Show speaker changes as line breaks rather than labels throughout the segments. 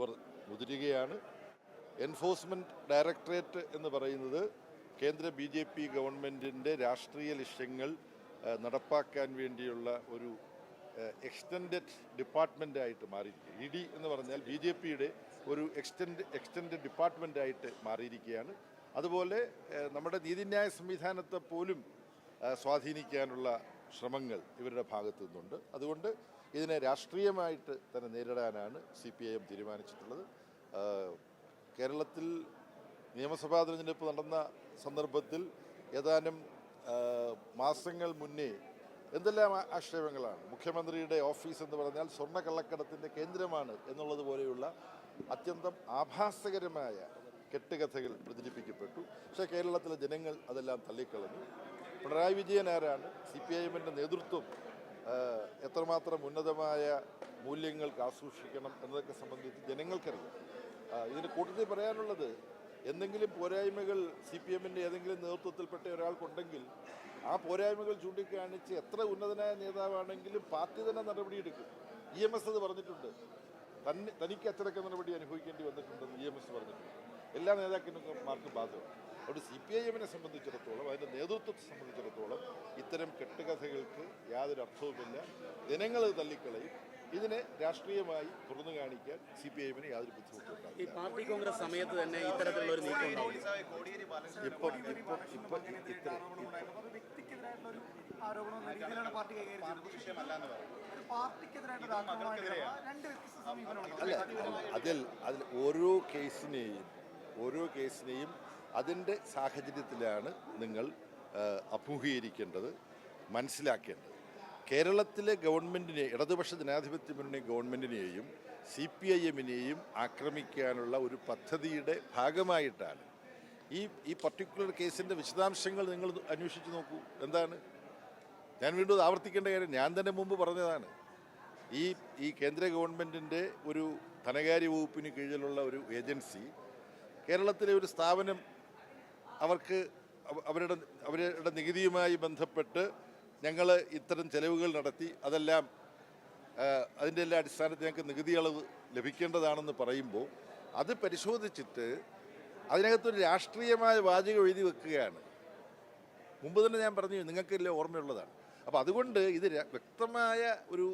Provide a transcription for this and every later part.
ഇവർ മുതിരുകയാണ്. Enforcement directorate എന്ന് പറയുന്നത് കേന്ദ്ര ബി ജെ പി ഗവൺമെന്റിന്റെ രാഷ്ട്രീയ ലക്ഷ്യങ്ങൾ നടപ്പാക്കാൻ വേണ്ടിയുള്ള ഒരു എക്സ്റ്റൻഡഡ് ഡിപ്പാർട്ട്മെന്റായിട്ട് മാറിയിരിക്കുക ഇ ഡി എന്ന് പറഞ്ഞാൽ ബി ജെ പിയുടെ ഒരു എക്സ്റ്റൻഡ് എക്സ്റ്റൻഡഡ് ഡിപ്പാർട്ട്മെന്റായിട്ട് മാറിയിരിക്കുകയാണ്. അതുപോലെ നമ്മുടെ നീതിന്യായ സംവിധാനത്തെ പോലും സ്വാധീനിക്കാനുള്ള ശ്രമങ്ങൾ ഇവരുടെ ഭാഗത്തു നിന്നുണ്ട്. അതുകൊണ്ട് ഇതിനെ രാഷ്ട്രീയമായിട്ട് തന്നെ നേരിടാനാണ് സി പി ഐ എം തീരുമാനിച്ചിട്ടുള്ളത്. കേരളത്തിൽ നിയമസഭാ തെരഞ്ഞെടുപ്പ് നടന്ന സന്ദർഭത്തിൽ ഏതാനും മാസങ്ങൾ മുന്നേ എന്തെല്ലാം ആക്ഷേപങ്ങളാണ്? മുഖ്യമന്ത്രിയുടെ ഓഫീസ് എന്ന് പറഞ്ഞാൽ സ്വർണക്കള്ളക്കടത്തിന്റെ കേന്ദ്രമാണ് എന്നുള്ളത് പോലെയുള്ള അത്യന്തം ആഭാസകരമായ കെട്ടുകഥകൾ പ്രചരിപ്പിക്കപ്പെട്ടു. പക്ഷേ കേരളത്തിലെ ജനങ്ങൾ അതെല്ലാം തള്ളിക്കളഞ്ഞു. പിണറായി വിജയൻ ആരാണ്? സി പി ഐ എമ്മിന്റെ നേതൃത്വം എത്രമാത്രം ഉന്നതമായ മൂല്യങ്ങൾ ആസൂക്ഷിക്കണം എന്നതൊക്കെ സംബന്ധിച്ച് ജനങ്ങൾക്കറിയാം. ഇതിന് കൂട്ടത്തിൽ പറയാനുള്ളത് എന്തെങ്കിലും പോരായ്മകൾ സി പി എമ്മിന്റെ ഏതെങ്കിലും നേതൃത്വത്തിൽപ്പെട്ട ഒരാൾക്കുണ്ടെങ്കിൽ ആ പോരായ്മകൾ ചൂണ്ടിക്കാണിച്ച് എത്ര ഉന്നതനായ നേതാവാണെങ്കിലും പാർട്ടി തന്നെ നടപടിയെടുക്കും. ഇ എം എസ് അത് പറഞ്ഞിട്ടുണ്ട്. തന്നെ തനിക്ക് അച്ചടക്ക നടപടി അനുഭവിക്കേണ്ടി വന്നിട്ടുണ്ടെന്ന് ഇ എം എസ് പറഞ്ഞിട്ടുണ്ട്. എല്ലാ നേതാക്കന്മാർക്കും ബാധകമാണ്. അതുകൊണ്ട് സി പി ഐ എമ്മിനെ സംബന്ധിച്ചിടത്തോളം അതിന്റെ നേതൃത്വത്തെ സംബന്ധിച്ചിടത്തോളം ഇത്തരം കെട്ടുകഥകൾക്ക് യാതൊരു അർത്ഥവുമില്ല. ജനങ്ങൾ തള്ളിക്കളയും. ഇതിനെ രാഷ്ട്രീയമായി തുറന്നു കാണിക്കാൻ സി പി ഐ എമ്മിന് യാതൊരു
ഈ പാർട്ടി കോൺഗ്രസ് സമയത്ത് തന്നെ ഇത്തരത്തിലുള്ള ഒരു നീക്കം
ഇപ്പം ഇപ്പം ഇപ്പം അല്ല അതിൽ അതിൽ ഓരോ കേസിനെയും ഓരോ കേസിനെയും അതിന്റെ സാഹചര്യത്തിലാണ് നിങ്ങൾ അഭിമുഖീകരിക്കേണ്ടത് മനസ്സിലാക്കേണ്ടത്. കേരളത്തിലെ ഗവൺമെന്റിനെ ഇടതുപക്ഷ ജനാധിപത്യ മുന്നണി ഗവൺമെന്റിനെയും സി പി ഐ എമ്മിനെയും ആക്രമിക്കാനുള്ള ഒരു പദ്ധതിയുടെ ഭാഗമായിട്ടാണ്. ഈ ഈ പർട്ടിക്കുലർ കേസിന്റെ വിശദാംശങ്ങൾ നിങ്ങൾ അന്വേഷിച്ച് നോക്കൂ. എന്താണ്? ഞാൻ വീണ്ടും ആവർത്തിക്കേണ്ട കാര്യം ഞാൻ തന്നെ മുമ്പ് പറഞ്ഞതാണ്. ഈ ഈ കേന്ദ്ര ഗവൺമെന്റിന്റെ ഒരു ധനകാര്യ വകുപ്പിന് കീഴിലുള്ള ഒരു ഏജൻസി കേരളത്തിലെ ഒരു സ്ഥാപനം അവർക്ക് അവരുടെ അവരുടെ നികുതിയുമായി ബന്ധപ്പെട്ട് ഞങ്ങൾ ഇത്തരം ചെലവുകൾ നടത്തി അതെല്ലാം അതിന്റെ എല്ലാ അടിസ്ഥാനത്തിൽ ഞങ്ങൾക്ക് നികുതി അളവ് ലഭിക്കേണ്ടതാണെന്ന് പറയുമ്പോൾ അത് പരിശോധിച്ചിട്ട് അതിനകത്തൊരു രാഷ്ട്രീയമായ വാചകം എഴുതി വെക്കുകയാണ്. മുമ്പ് തന്നെ ഞാൻ പറഞ്ഞു നിങ്ങൾക്കെല്ലാം ഓർമ്മയുള്ളതാണ്. അപ്പോൾ അതുകൊണ്ട് ഇത് വ്യക്തമായ ഒരു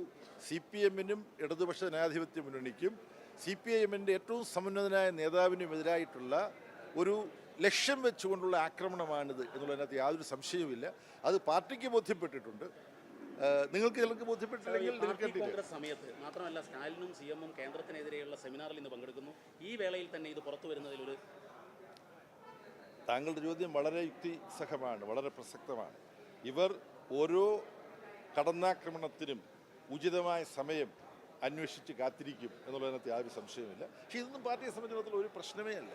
സി പി എമ്മിനും ഇടതുപക്ഷ ജനാധിപത്യ മുന്നണിക്കും സി പി ഐ എമ്മിന്റെ ഏറ്റവും സമുന്നതനായ നേതാവിനുമെതിരായിട്ടുള്ള ഒരു ലക്ഷ്യം വെച്ചുകൊണ്ടുള്ള ആക്രമണമാണിത് എന്നുള്ളതിനകത്ത് യാതൊരു സംശയവുമില്ല. അത് പാർട്ടിക്ക് ബോധ്യപ്പെട്ടിട്ടുണ്ട്. നിങ്ങൾക്ക് ചിലർക്ക് ബോധ്യപ്പെട്ടില്ലെങ്കിൽ
സമയത്ത് മാത്രമല്ല സ്റ്റാലിനും സി എമ്മും കേന്ദ്രത്തിനെതിരെയുള്ള സെമിനാറിൽ ഇന്ന് പങ്കെടുക്കുന്നു. ഈ വേളയിൽ തന്നെ ഇത് പുറത്തു വരുന്നതിൽ ഒരു
താങ്കളുടെ ചോദ്യം വളരെ യുക്തിസഹമാണ് വളരെ പ്രസക്തമാണ്. ഇവർ ഓരോ കടന്നാക്രമണത്തിനും ഉചിതമായ സമയം അന്വേഷിച്ച് കാത്തിരിക്കും എന്നുള്ളതിനകത്ത് യാതൊരു സംശയമില്ല പക്ഷേ ഇതൊന്നും പാർട്ടിയെ സംബന്ധിച്ചിടത്തോളം ഒരു പ്രശ്നമേ അല്ല.